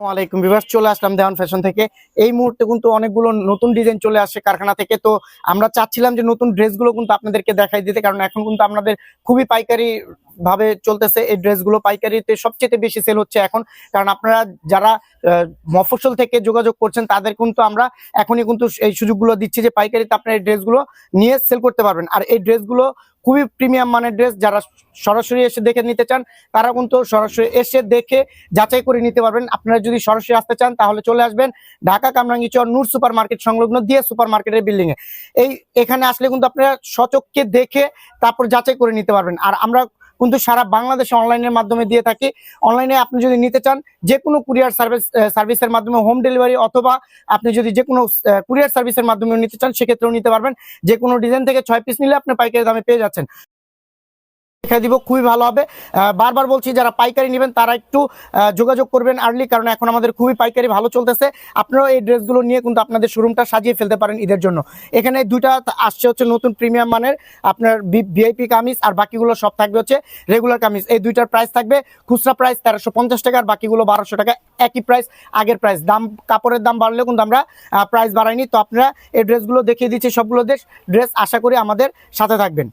ওয়ালাইকুম বিভাস চলে আসলাম দেওয়ান ফ্যাশন থেকে। এই মুহূর্তে কিন্তু অনেকগুলো নতুন ডিজাইন চলে আসছে কারখানা থেকে। তো আমরা চাচ্ছিলাম যে নতুন ড্রেসগুলো কিন্তু আপনাদেরকে দেখাই দিতে কারণ এখন কিন্তু আপনাদের খুবই পাইকারি ভাবে চলতেছে এই ড্রেসগুলো। পাইকারিতে সবচেয়ে বেশি সেল হচ্ছে এখন। কারণ আপনারা যারা আহ, মফস্বল থেকে যোগাযোগ করছেন তাদের কিন্তু আমরা এখনই কিন্তু এই সুযোগগুলো দিচ্ছি যে পাইকারিতে আপনারা এই ড্রেসগুলো নিয়ে সেল করতে পারবেন। আর এই ড্রেসগুলো খুবই প্রিমিয়াম মানের ড্রেস যারা সরাসরি এসে দেখে নিতে চান, তারা কিন্তু সরাসরি এসে দেখে যাচাই করে নিতে পারবেন। আপনারা যদি সরাসরি আসতে চান, তাহলে চলে আসবেন ঢাকা কামরাঙ্গীচর নূর সুপার মার্কেট সংলগ্ন দিয়ে সুপার মার্কেটের বিল্ডিংয়ে এই এখানে আসলে কিন্তু আপনারা সচককে দেখে তারপর যাচাই করে নিতে পারবেন। আর আমরা কিন্তু সারা বাংলাদেশে অনলাইনের মাধ্যমে দিয়ে থাকে। অনলাইনে আপনি যদি নিতে চান যে কোনো কুরিয়ার সার্ভিস সার্ভিসের মাধ্যমে, হোম ডেলিভারি অথবা আপনি যদি যে কোনো কুরিয়ার সার্ভিসের মাধ্যমে নিতে চান, সেক্ষেত্রেও নিতে পারবেন। যে কোনো ডিজাইন থেকে ছয় পিস নিলে আপনি পাইকারি দামে পেয়ে যাচ্ছেন। দেখাই দিব, খুবই ভালো হবে। বারবার বলছি, যারা পাইকারি নেবেন, তারা একটু যোগাযোগ করবেন আর্লি কারণ এখন আমাদের খুবই পাইকারি ভালো চলতেছে। আপনারাও এই ড্রেসগুলো নিয়ে কিন্তু আপনাদের শোরুমটা সাজিয়ে ফেলতে পারেন ঈদের জন্য। এখানে দুইটা আসছে হচ্ছে নতুন প্রিমিয়াম মানের, আপনার ভিআইপি কামিজ, আর বাকিগুলো সব থাকবে হচ্ছে রেগুলার কামিজ। এই দুইটার প্রাইস থাকবে খুচরা প্রাইস তেরোশো পঞ্চাশ টাকা, আর বাকিগুলো বারোশো টাকা, একই প্রাইস আগের প্রাইস দাম, কাপড়ের দাম বাড়লেও কিন্তু আমরা প্রাইস বাড়াইনি। তো আপনারা এই ড্রেসগুলো দেখিয়ে দিচ্ছি সবগুলো দেশ। ড্রেস আশা করি আমাদের সাথে থাকবেন।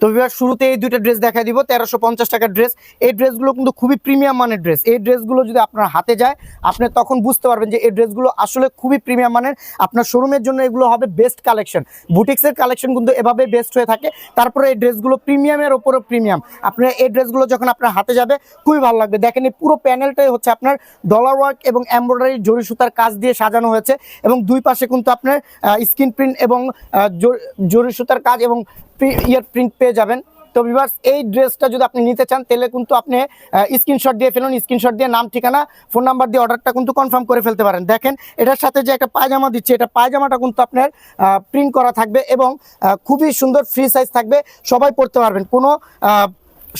তো বিভাগ শুরুতে এই দুইটা ড্রেস দেখা দিব, তেরোশো পঞ্চাশ টাকার ড্রেস এই ড্রেসগুলো কিন্তু খুবই প্রিমিয়াম মানের ড্রেস এই ড্রেসগুলো যদি আপনার হাতে যায়, আপনি তখন বুঝতে পারবেন যে এই ড্রেসগুলো আসলে খুবই প্রিমিয়াম মানের। আপনার শোরুমের জন্য এগুলো হবে বেস্ট কালেকশন বুটিক্সের কালেকশন কিন্তু এভাবে বেস্ট হয়ে থাকে। তারপরে এই ড্রেসগুলো প্রিমিয়ামের ওপরে প্রিমিয়াম আপনার এই ড্রেসগুলো যখন আপনার হাতে যাবে, খুবই ভালো লাগবে। দেখেন এই পুরো প্যানেলটাই হচ্ছে আপনার ডলার ওয়ার্ক এবং এমব্রয়ডারি জরি সুতার কাজ দিয়ে সাজানো হয়েছে। এবং দুই পাশে কিন্তু আপনার স্ক্রিন প্রিন্ট এবং জরি সুতার কাজ এবং ইয়ার প্রিন্ট পেয়ে যাবেন। তো ভিভার্স এই ড্রেসটা যদি আপনি নিতে চান, তাহলে কিন্তু আপনি স্ক্রিনশট দিয়ে ফেলুন স্ক্রিনশট দিয়ে নাম, ঠিকানা ফোন নাম্বার দিয়ে অর্ডারটা কিন্তু কনফার্ম করে ফেলতে পারেন। দেখেন, এটার সাথে যে একটা পায়জামা দিচ্ছে, এটা পায়জামাটা কিন্তু আপনার প্রিন্ট করা থাকবে এবং খুবই সুন্দর ফ্রি সাইজ থাকবে। সবাই পড়তে পারবেন, কোনো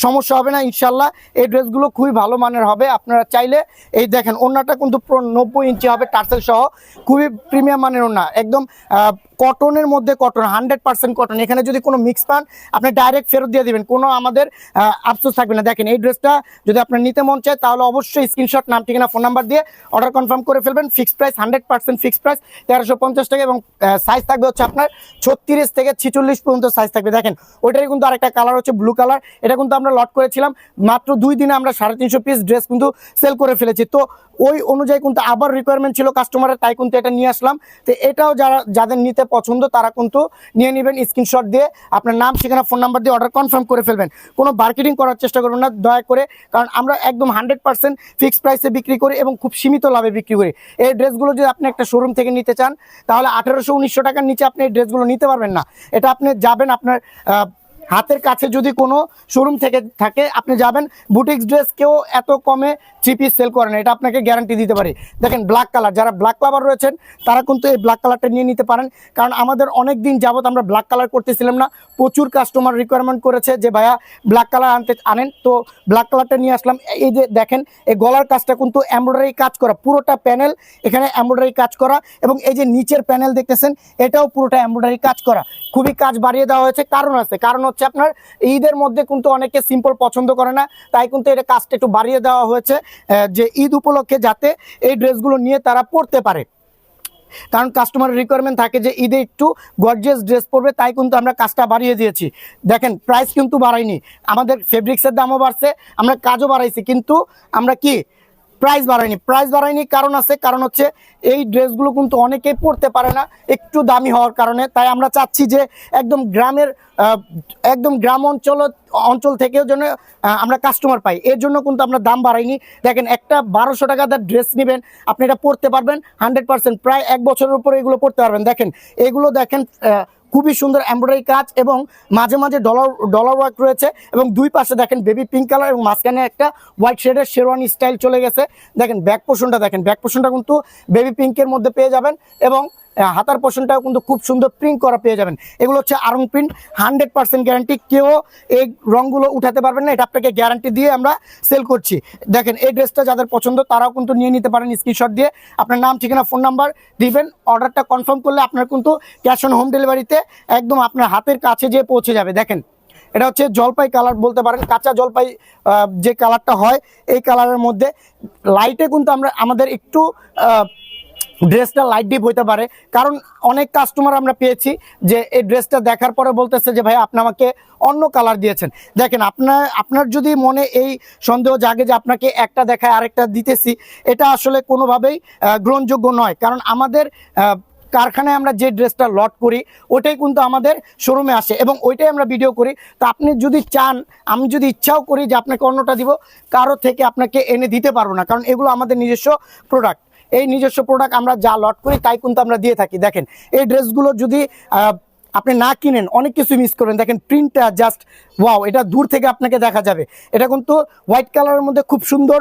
সমস্যা হবে না ইনশাল্লাহ এই ড্রেসগুলো খুবই ভালো মানের হবে, আপনারা চাইলে, এই দেখেন, ওড়নাটা কিন্তু পুরো নব্বই ইঞ্চি হবে, টার্সেল সহ, খুবই প্রিমিয়াম মানের ওড়না। একদম কটনের মধ্যে কটন হান্ড্রেড পার্সেন্ট কটন এখানে যদি কোনো মিক্স পান, আপনি ডাইরেক্ট ফেরত দিয়ে দিবেন। কোনো আমাদের আফসোস থাকবে না। দেখেন, এই ড্রেসটা যদি আপনার নিতে মন চায়, তাহলে অবশ্যই স্ক্রিনশট নাম, ঠিকানা ফোন নাম্বার দিয়ে অর্ডার কনফার্ম করে ফেলবেন। Fixed price hundred percent fixed price তেরোশো পঞ্চাশ টাকা এবং সাইজ থাকবে হচ্ছে আপনার ছত্রিশ থেকে ছিচল্লিশ পর্যন্ত সাইজ থাকবে। দেখেন, ওইটারই কিন্তু আরেকটা কালার হচ্ছে ব্লু কালার এটা কিন্তু আমরা লট করেছিলাম। মাত্র দুই দিনে আমরা সাড়ে তিনশো পিস ড্রেস কিন্তু সেল করে ফেলেছি। তো ওই অনুযায়ী কিন্তু আবার রিকোয়ারমেন্ট ছিল কাস্টমারের তাই কিন্তু এটা নিয়ে আসলাম। তো এটাও যারা, যাদের নিতে পছন্দ, তারা কিন্তু নিয়ে নেবেন স্ক্রিনশট দিয়ে। আপনার নাম সেখানে ফোন নাম্বার দিয়ে অর্ডার কনফার্ম করে ফেলবেন। কোনো মার্কেটিং করার চেষ্টা করবেন না, দয়া করে, কারণ আমরা একদম হান্ড্রেড পার্সেন্ট ফিক্সড প্রাইসে বিক্রি করি এবং খুব সীমিত লাভে বিক্রি করি। এই ড্রেসগুলো যদি আপনি একটা শোরুম থেকে নিতে চান, তাহলে আঠেরোশো, উনিশশো টাকার নিচে আপনি এই ড্রেসগুলো নিতে পারবেন না। এটা আপনি যাবেন আপনার হাতের কাছে যদি কোনো শোরুম থেকে থাকে, আপনি যাবেন বুটিক্স ড্রেস কেউ এত কমে থ্রি পিস সেল করে না, এটা আপনাকে গ্যারান্টি দিতে পারি। দেখেন ব্ল্যাক কালার যারা ব্ল্যাক কালার রয়েছেন, তারা কিন্তু এই ব্ল্যাক কালারটা নিয়ে নিতে পারেন। কারণ আমাদের অনেক দিন যাবত আমরা ব্ল্যাক কালার করতেছিলাম না, প্রচুর কাস্টমার রিকোয়ারমেন্ট করেছে যে, ভাইয়া ব্ল্যাক কালার আনতে, আনেন। তো ব্ল্যাক কালারটা নিয়ে আসলাম। এই যে দেখেন, এই গলার কাজটা কিন্তু এমব্রয়ডারি কাজ করা, পুরোটা প্যানেল এখানে এমব্রয়ডারি কাজ করা এবং এই যে নিচের প্যানেল দেখতেছেন, এটাও পুরোটা এমব্রয়ডারি কাজ করা। খুবই কাজ বাড়িয়ে দেওয়া হয়েছে, কারণ আছে, কারণ হচ্ছে আপনার, ঈদের মধ্যে কিন্তু অনেকে সিম্পল পছন্দ করে না, তাই কিন্তু এটা কাজটা একটু বাড়িয়ে দেওয়া হয়েছে যে ঈদ উপলক্ষে যাতে এই ড্রেসগুলো নিয়ে তারা পড়তে পারে। কারণ কাস্টমারের রিকোয়ারমেন্ট থাকে যে ঈদে একটু গর্জিয়াস ড্রেস পরবে, তাই কিন্তু আমরা কাজটা বাড়িয়ে দিয়েছি। দেখেন প্রাইস কিন্তু বাড়াইনি আমাদের ফেব্রিক্সের দামও বাড়ছে, আমরা কাজও বাড়াইছি, কিন্তু আমরা কি প্রাইস বাড়ায়নি। প্রাইস বাড়ায়নি কারণ আছে, কারণ হচ্ছে এই ড্রেসগুলো কিন্তু অনেকেই পরতে পারে না, একটু দামি হওয়ার কারণে। তাই আমরা চাচ্ছি যে একদম গ্রামের একদম গ্রাম অঞ্চল অঞ্চল থেকেও যেন আমরা কাস্টমার পাই। এর জন্য কিন্তু আমরা দাম বাড়াইনি। দেখেন, একটা বারোশো টাকা দার ড্রেস নেবেন, আপনি এটা পরতে পারবেন হান্ড্রেড পার্সেন্ট প্রায় এক বছরের উপরে এগুলো পরতে পারবেন। দেখেন, এগুলো দেখেন খুবই সুন্দর এমব্রয়ডারি কাজ এবং মাঝে মাঝে ডলার ডলার ওয়ার্ক রয়েছে এবং দুই পাশে দেখেন বেবি পিঙ্ক কালার এবং মাঝখানে একটা হোয়াইট শেডের শেরওয়ানি স্টাইল চলে গেছে। দেখেন ব্যাক পোষণটা দেখেন ব্যাক পোষণটা কিন্তু বেবি পিঙ্কের মধ্যে পেয়ে যাবেন এবং হাতার পোর্শনটাও কিন্তু খুব সুন্দর প্রিন্ট করা পেয়ে যাবেন। এগুলো হচ্ছে Aarong print hundred percent guarantee কেউ এই রঙগুলো উঠাতে পারবেন না, এটা আপনাকে গ্যারান্টি দিয়ে আমরা সেল করছি। দেখেন, এই ড্রেসটা যাদের পছন্দ, তারাও কিন্তু নিয়ে নিতে পারেন স্ক্রিনশট দিয়ে। আপনার নাম, ঠিকানা ফোন নাম্বার দিবেন অর্ডারটা কনফার্ম করলে আপনার কিন্তু ক্যাশ অন হোম ডেলিভারিতে একদম আপনার হাতের কাছে যেয়ে পৌঁছে যাবে। দেখেন, এটা হচ্ছে জলপাই কালার বলতে পারেন, কাঁচা জলপাই যে কালারটা হয়, এই কালারের মধ্যে। লাইটে কিন্তু আমরা, আমাদের একটু ড্রেসটা লাইট ডিপ হইতে পারে। কারণ অনেক কাস্টমার আমরা পেয়েছি যে এই ড্রেসটা দেখার পরে বলতেছে যে, ভাই, আপনি আমাকে অন্য কালার দিয়েছেন। দেখেন আপনার আপনার যদি মনে এই সন্দেহ জাগে যে, আপনাকে একটা দেখায় আরেকটা দিতেছি, এটা আসলে কোনোভাবেই গ্রহণযোগ্য নয়। কারণ আমাদের কারখানায় আমরা যে ড্রেসটা লট করি, ওটাই কিন্তু আমাদের শোরুমে আসে এবং ওইটাই আমরা ভিডিও করি। তো আপনি যদি চান, আমি যদি ইচ্ছাও করি যে, আপনাকে অন্যটা দিব, কারও থেকে আপনাকে এনে দিতে পারব না। কারণ এগুলো আমাদের নিজস্ব প্রোডাক্ট এই নিজস্ব প্রোডাক্ট আমরা যা লট করি, তাই কিন্তু আমরা দিয়ে থাকি। দেখেন, এই ড্রেসগুলো যদি আপনি না কিনেন, অনেক কিছু মিস করেন। দেখেন প্রিন্টটা জাস্ট ওয়াও এটা দূর থেকে আপনাকে দেখা যাবে। এটা কিন্তু হোয়াইট কালারের মধ্যে খুব সুন্দর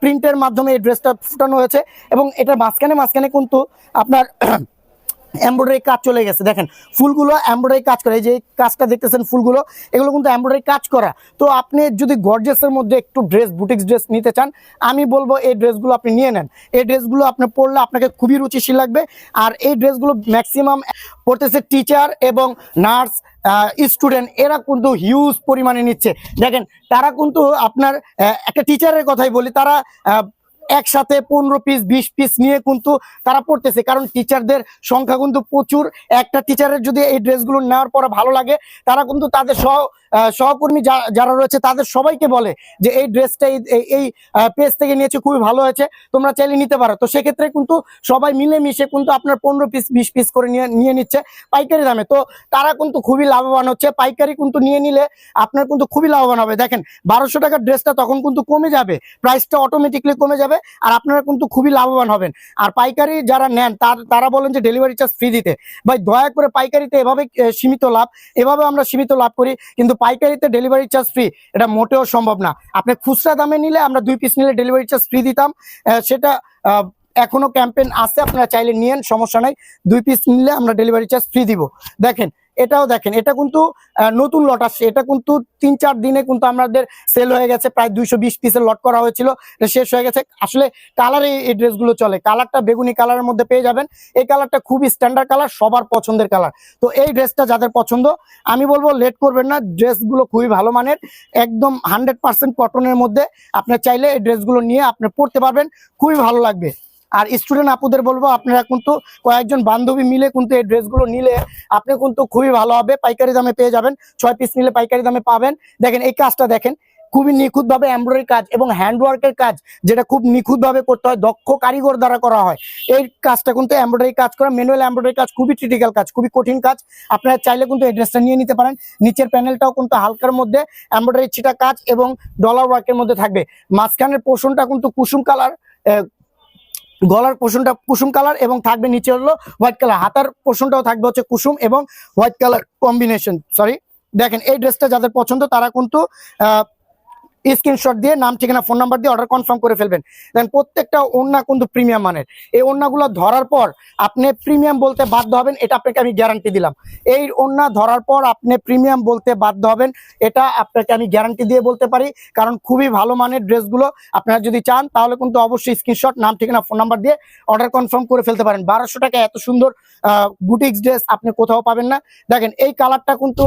প্রিন্টের মাধ্যমে এই ড্রেসটা ফুটানো হয়েছে। এবং এটার মাঝখানে মাঝখানে কিন্তু আপনার এমব্রয়ডারি কাজ চলে গেছে। দেখেন, ফুলগুলো এমব্রয়ডারি কাজ করে। এই যে কাজটা দেখতেছেন ফুলগুলো, এগুলো কিন্তু এমব্রয়ডারি কাজ করা। তো আপনি যদি গর্জেসের মধ্যে একটু ড্রেস বুটিক্স ড্রেস নিতে চান, আমি বলব এই ড্রেসগুলো আপনি নিয়ে নেন। এই ড্রেসগুলো আপনি পরলে আপনাকে খুবই রুচিশীল লাগবে। আর এই ড্রেসগুলো ম্যাক্সিমাম পড়তেছে টিচার এবং নার্স স্টুডেন্ট এরা কিন্তু হিউজ পরিমাণে নিচ্ছে। দেখেন, তারা কিন্তু আপনার একটা টিচারের কথাই বলি, তারা একসাথে পনেরো পিস বিশ পিস নিয়ে কিন্তু তারা পড়তেছে। কারণ টিচারদের সংখ্যা কিন্তু প্রচুর। একটা টিচারের যদি এই ড্রেসগুলো নেওয়ার পরে ভালো লাগে, তারা কিন্তু তাদের সহ সহকর্মী যারা রয়েছে তাদের সবাইকে বলে যে এই ড্রেসটা এই পেজ থেকে নিয়েছে, খুবই ভালো হয়েছে, তোমরা চাইলে নিতে পারো। তো সেক্ষেত্রে কিন্তু সবাই মিলে মিশে কিন্তু আপনার পনেরো পিস বিশ পিস করে নিয়ে নিয়ে নিচ্ছে পাইকারি দামে। তো তারা কিন্তু খুবই লাভবান হচ্ছে। পাইকারি কিন্তু নিয়ে নিলে আপনার কিন্তু খুবই লাভবান হবে। দেখেন, বারোশো টাকার ড্রেসটা তখন কিন্তু কমে যাবে। প্রাইসটা অটোমেটিকলি কমে যাবে। আর আপনারা কিন্তু খুবই লাভবান হবেন। আর পাইকারি যারা নেন, তার, তারা বলেন যে ডেলিভারি চার্জ ফ্রি দিতে। ভাই, দয়া করে পাইকারিতে এভাবে সীমিত লাভ, এভাবে আমরা সীমিত লাভ করি, কিন্তু পাইকারিতে ডেলিভারি চার্জ ফ্রি এটা মোটেও সম্ভব না। আপনি খুচরা দামে নিলে আমরা দুই পিস নিলে ডেলিভারি চার্জ ফ্রি দিতাম। সেটা এখনও ক্যাম্পেইন আছে, আপনারা চাইলে নিয়েন, সমস্যা নাই। দুই পিস নিলে আমরা ডেলিভারি চার্জ ফ্রি দিব। দেখেন এটাও দেখেন, এটা কিন্তু নতুন লট আসছে। এটা কিন্তু তিন চার দিনে কিন্তু আমাদের সেল হয়ে গেছে, প্রায় দুইশো বিশ পিসের লট করা হয়েছিল শেষ হয়ে গেছে। আসলে কালারে এই ড্রেসগুলো চলে। কালারটা বেগুনি কালারের মধ্যে পেয়ে যাবেন। এই কালারটা খুবই স্ট্যান্ডার্ড কালার সবার পছন্দের কালার তো এই ড্রেসটা যাদের পছন্দ, আমি বলব লেট করবেন না ড্রেসগুলো খুবই ভালো মানের, একদম হান্ড্রেড পার্সেন্ট কটনের মধ্যে। আপনার চাইলে এই ড্রেসগুলো নিয়ে আপনি পড়তে পারবেন, খুবই ভালো লাগবে। আর স্টুডেন্ট আপুদের বলব, আপনারা কিন্তু কয়েকজন বান্ধবী মিলে কিন্তু এই ড্রেসগুলো নিলে আপনি কিন্তু খুবই ভালো হবে, পাইকারি দামে পেয়ে যাবেন, ছয় পিস নিলে পাইকারি দামে পাবেন। দেখেন, এই কাজটা দেখেন, খুবই নিখুঁত ভাবে এমব্রয়ডারি কাজ এবং হ্যান্ডওয়ার্কের কাজ, যেটা খুব নিখুঁত ভাবে করতে হয়, দক্ষ কারিগর দ্বারা করা হয়। এই কাজটা কিন্তু এমব্রয়ডারি কাজ করা ম্যানুয়াল এমব্রয়ডারি কাজ, খুবই ক্রিটিক্যাল কাজ, খুবই কঠিন কাজ। আপনারা চাইলে কিন্তু এই ড্রেসটা নিয়ে নিতে পারেন। নিচের প্যানেলটাও কিন্তু হালকার মধ্যে এমব্রয়ডারি ছিটা কাজ এবং ডলার ওয়ার্কের মধ্যে থাকবে। মাঝখানের পোষণটা কিন্তু কুসুম কালার গলার পোষণটা কুসুম কালার এবং থাকবে নিচে হলো হোয়াইট কালার। হাতার পোষণটাও থাকবে হচ্ছে কুসুম এবং হোয়াইট কালার কম্বিনেশন, সরি। দেখেন এই ড্রেসটা যাদের পছন্দ তারা কিন্তু স্ক্রিনশট দিয়ে নাম, ঠিকানা ফোন নাম্বার দিয়ে অর্ডার কনফার্ম করে ফেলবেন। দেন প্রত্যেকটা ওন্না কিন্তু প্রিমিয়াম মানের। এই ওন্নাগুলো ধরার পর আপনি প্রিমিয়াম বলতে বাধ্য হবেন, এটা আপনাকে আমি গ্যারান্টি দিলাম। এই ওন্না ধরার পর আপনি প্রিমিয়াম বলতে বাধ্য হবেন, এটা আপনাকে আমি গ্যারান্টি দিয়ে বলতে পারি। কারণ খুবই ভালো মানের ড্রেসগুলো আপনারা যদি চান, তাহলে কিন্তু অবশ্যই স্ক্রিনশট নাম, ঠিকানা ফোন নাম্বার দিয়ে অর্ডার কনফার্ম করে ফেলতে পারেন। বারোশো টাকা এত সুন্দর বুটিক্স ড্রেস আপনি কোথাও পাবেন না। দেখেন, এই কালারটা কিন্তু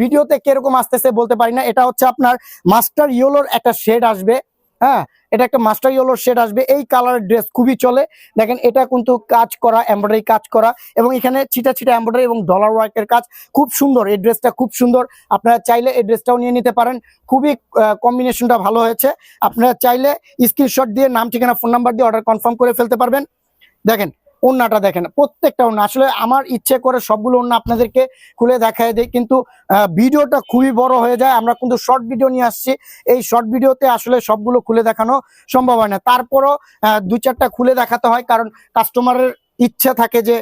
ভিডিওতে কীরকম আসতেছে বলতে পারি না। এটা হচ্ছে আপনার মাস্টার ইয়েলোর একটা শেড আসবে হ্যাঁ? এটা একটা মাস্টার ইয়েলোর শেড আসবে। এই কালারের ড্রেস খুবই চলে। দেখেন, এটা কিন্তু কাজ করা এমব্রয়ডারি কাজ করা এবং এখানে ছিটা ছিটা এমব্রয়ডারি এবং ডলার ওয়ার্কের কাজ খুব সুন্দর। এই ড্রেসটা খুব সুন্দর। আপনারা চাইলে এই ড্রেসটাও নিয়ে নিতে পারেন। খুবই কম্বিনেশনটা ভালো হয়েছে। আপনারা চাইলে স্ক্রিনশট দিয়ে নাম, ঠিকানা ফোন নাম্বার দিয়ে অর্ডার কনফার্ম করে ফেলতে পারবেন। দেখেন ওন্নাটা দেখেন, প্রত্যেকটা ওন্না আসলে আমার ইচ্ছে করে সবগুলো ওন্না আপনাদেরকে খুলে দেখায় দেয় কিন্তু ভিডিওটা খুবই বড় হয়ে যায়। আমরা কিন্তু শর্ট ভিডিও নিয়ে আসছি। এই শর্ট ভিডিওতে আসলে সবগুলো খুলে দেখানো সম্ভব হয় না। তারপরও দু চারটা খুলে দেখাতে হয়, কারণ কাস্টমারের ইচ্ছা থাকে যে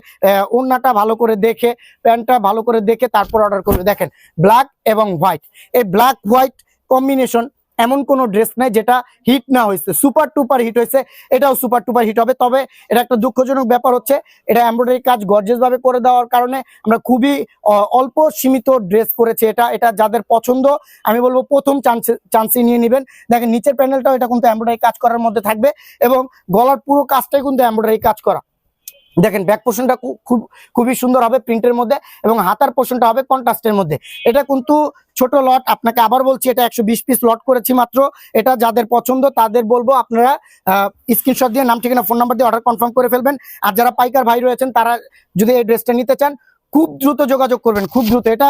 ওড়নাটা ভালো করে দেখে, প্যান্টটা ভালো করে দেখে তারপর অর্ডার করবে। দেখেন ব্ল্যাক এবং হোয়াইট এই ব্ল্যাক হোয়াইট কম্বিনেশন এমন কোনো ড্রেস নাই যেটা হিট না হয়েছে সুপার টুপার হিট হয়েছে এটাও সুপার টুপার হিট হবে। তবে এটা একটা দুঃখজনক ব্যাপার হচ্ছে, এটা এমব্রয়ডারি কাজ গর্জেস ভাবে করে দেওয়ার কারণে আমরা খুবই অল্প সীমিত ড্রেস করেছি এটা। এটা যাদের পছন্দ, আমি বলব প্রথম চান্স চান্সই নিয়ে নেবেন। দেখেন, নিচের প্যানেলটাও এটা কিন্তু এমব্রয়ডারি কাজ করার মধ্যে থাকবে এবং গলার পুরো কাজটাই কিন্তু এমব্রয়ডারি কাজ করা। দেখেন ব্যাক পোর্শনটা খুব খুবই সুন্দর হবে প্রিন্টের মধ্যে এবং হাতার পোর্শনটা হবে কন্ট্রাস্টের মধ্যে। এটা কিন্তু ছোট লট আপনাকে আবার বলছি, এটা একশো বিশ পিস লট করেছি মাত্র। এটা যাদের পছন্দ, তাদের বলব, আপনারা স্ক্রিনশট দিয়ে নাম, ঠিকানা ফোন নাম্বার দিয়ে অর্ডার কনফার্ম করে ফেলবেন। আর যারা পাইকার ভাই রয়েছেন, তারা যদি এই ড্রেসটা নিতে চান, খুব দ্রুত যোগাযোগ করবেন, খুব দ্রুত। এটা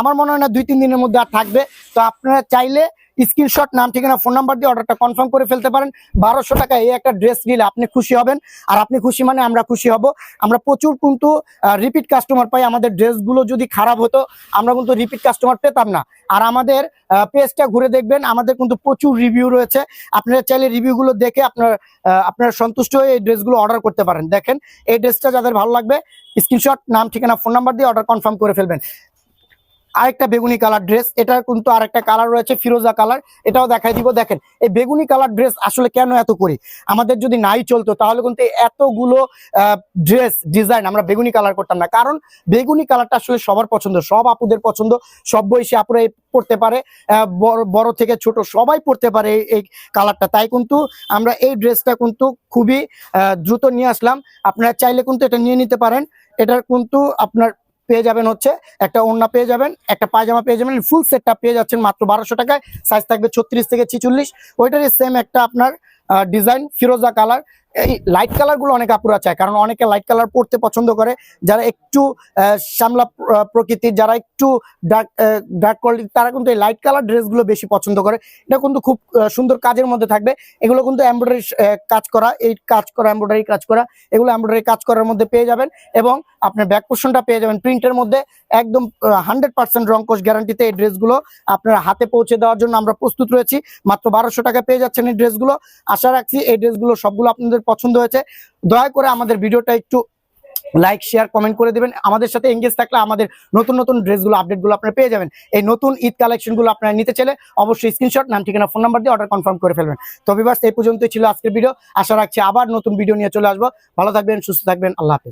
আমার মনে হয় না দুই, তিন দিনের মধ্যে আর থাকবে। তো আপনারা চাইলে স্ক্রিনশট, নাম, ঠিকানা, ফোন নাম্বার দিয়ে অর্ডারটা কনফার্ম করে ফেলতে পারেন। বারোশো টাকা এই একটা ড্রেস নিলে আপনি খুশি হবেন। আর আপনি খুশি মানে আমরা খুশি হব। আমরা প্রচুর কিন্তু রিপিট কাস্টমার পাই। আমাদের ড্রেসগুলো যদি খারাপ হতো, আমরা কিন্তু রিপিট কাস্টমার পেতাম না। আর আমাদের পেজটা ঘুরে দেখবেন, আমাদের কিন্তু প্রচুর রিভিউ রয়েছে। আপনারা চাইলে রিভিউগুলো দেখে আপনার আপনারা সন্তুষ্ট হয়ে এই ড্রেসগুলো অর্ডার করতে পারেন। দেখেন, এই ড্রেসটা যাদের ভালো লাগবে, স্ক্রিনশট, নাম, ঠিকানা, ফোন নাম্বার দিয়ে অর্ডার কনফার্ম করে ফেলবেন। আরেকটা বেগুনি কালার ড্রেস এটার কিন্তু আরেকটা কালার রয়েছে, ফিরোজা কালার, এটাও দেখাই দিব। দেখেন, এই বেগুনি কালার ড্রেস আসলে কেন এত করি? আমাদের যদি নাই চলতো, তাহলে কিন্তু এতগুলো ড্রেস ডিজাইন আমরা বেগুনি কালার করতাম না। কারণ বেগুনি কালারটা আসলে সবার পছন্দ, সব আপুদের পছন্দ, সব বয়সী আপুরা পড়তে পারে বড়- থেকে ছোট সবাই পড়তে পারে এই- কালারটা। তাই কিন্তু আমরা এই ড্রেসটা কিন্তু খুবই দ্রুত নিয়ে আসলাম। আপনারা চাইলে কিন্তু এটা নিয়ে নিতে পারেন। এটার কিন্তু আপনার পেয়ে যাবেন হচ্ছে একটা ওড়না পেয়ে যাবেন, একটা পায়জামা পেয়ে যাবেন ফুল সেটটা পেয়ে যাচ্ছেন মাত্র বারোশো টাকায়। সাইজ থাকবে ছত্রিশ থেকে ছিচল্লিশ। ওইটারই সেম একটা আপনার ডিজাইন ফিরোজা কালার এই লাইট কালারগুলো অনেক আপুরা চায়, কারণ অনেকে লাইট কালার পড়তে পছন্দ করে। যারা একটু শ্যামলা প্রকৃতির, যারা একটু ডার্ক ডার্ক কোয়ালিটি তারা কিন্তু এই লাইট কালার ড্রেসগুলো বেশি পছন্দ করে। এটা কিন্তু খুব সুন্দর কাজের মধ্যে থাকবে। এগুলো কিন্তু এমব্রয়ডারি কাজ করা, এই কাজ করা এমব্রয়ডারি কাজ করা, এগুলো এমব্রয়ডারি কাজ করার মধ্যে পেয়ে যাবেন। এবং আপনার ব্যাক পোর্শনটা পেয়ে যাবেন প্রিন্টের মধ্যে। একদম হান্ড্রেড পার্সেন্ট রংকোশ গ্যারান্টিতে এই ড্রেসগুলো আপনার হাতে পৌঁছে দেওয়ার জন্য আমরা প্রস্তুত রয়েছি। মাত্র বারোশো টাকা পেয়ে যাচ্ছেন এই ড্রেসগুলো আশা রাখছি এই ড্রেসগুলো সবগুলো আপনাদের পছন্দ হয়েছে, দয়া করে আমাদের ভিডিওটা একটু লাইক শেয়ার কমেন্ট করে দেবেন। আমাদের সাথে এঙ্গেজ থাকলে আমাদের নতুন নতুন ড্রেসগুলো আপডেটগুলো আপনারা পেয়ে যাবেন। এই নতুন ঈদ কালেকশনগুলো আপনারা নিতে চলে অবশ্যই স্ক্রিনশট নাম, ঠিকানা ফোন নাম্বার দিয়ে অর্ডার কনফার্ম করে ফেলবেন। তবে বাস এই পর্যন্তই ছিল আজকের ভিডিও আশা রাখছি আবার নতুন ভিডিও নিয়ে চলে আসব। ভালো থাকবেন, সুস্থ থাকবেন, আল্লাহ হাফেজ।